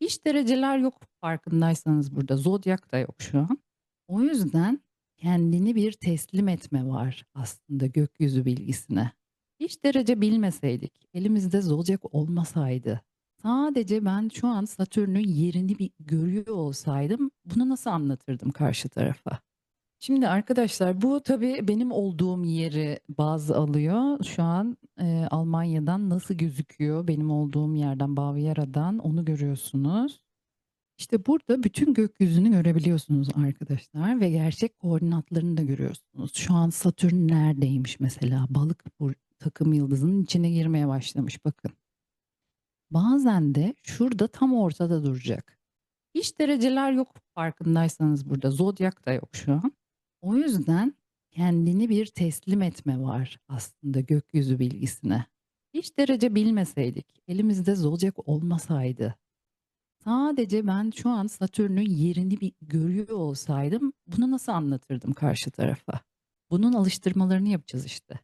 Hiç dereceler yok farkındaysanız burada. Zodyak da yok şu an. O yüzden kendini bir teslim etme var aslında gökyüzü bilgisine. Hiç derece bilmeseydik, elimizde zodyak olmasaydı, sadece ben şu an Satürn'ün yerini bir görüyor olsaydım bunu nasıl anlatırdım karşı tarafa? Şimdi arkadaşlar bu tabii benim olduğum yeri baz alıyor. Şu an e, Almanya'dan nasıl gözüküyor benim olduğum yerden Bavyera'dan onu görüyorsunuz. İşte burada bütün gökyüzünü görebiliyorsunuz arkadaşlar ve gerçek koordinatlarını da görüyorsunuz. Şu an Satürn neredeymiş mesela? Balık bur takım yıldızının içine girmeye başlamış bakın. Bazen de şurada tam ortada duracak. Hiç dereceler yok farkındaysanız burada. Zodyak da yok şu an. O yüzden kendini bir teslim etme var aslında gökyüzü bilgisine. Hiç derece bilmeseydik, elimizde zodyak olmasaydı, sadece ben şu an Satürn'ün yerini bir görüyor olsaydım bunu nasıl anlatırdım karşı tarafa? Bunun alıştırmalarını yapacağız işte.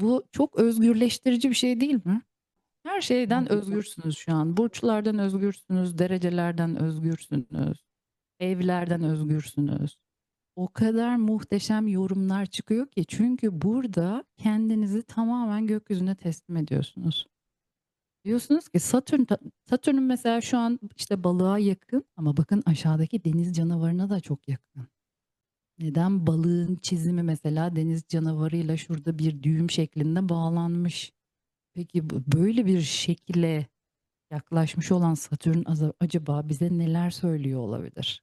Bu çok özgürleştirici bir şey değil mi? Her şeyden özgürsünüz şu an. Burçlardan özgürsünüz, derecelerden özgürsünüz, evlerden özgürsünüz. O kadar muhteşem yorumlar çıkıyor ki çünkü burada kendinizi tamamen gökyüzüne teslim ediyorsunuz. Diyorsunuz ki Satürn Satürn'ün mesela şu an işte balığa yakın ama bakın aşağıdaki deniz canavarına da çok yakın. Neden balığın çizimi mesela deniz canavarıyla şurada bir düğüm şeklinde bağlanmış? Peki böyle bir şekilde yaklaşmış olan Satürn acaba bize neler söylüyor olabilir?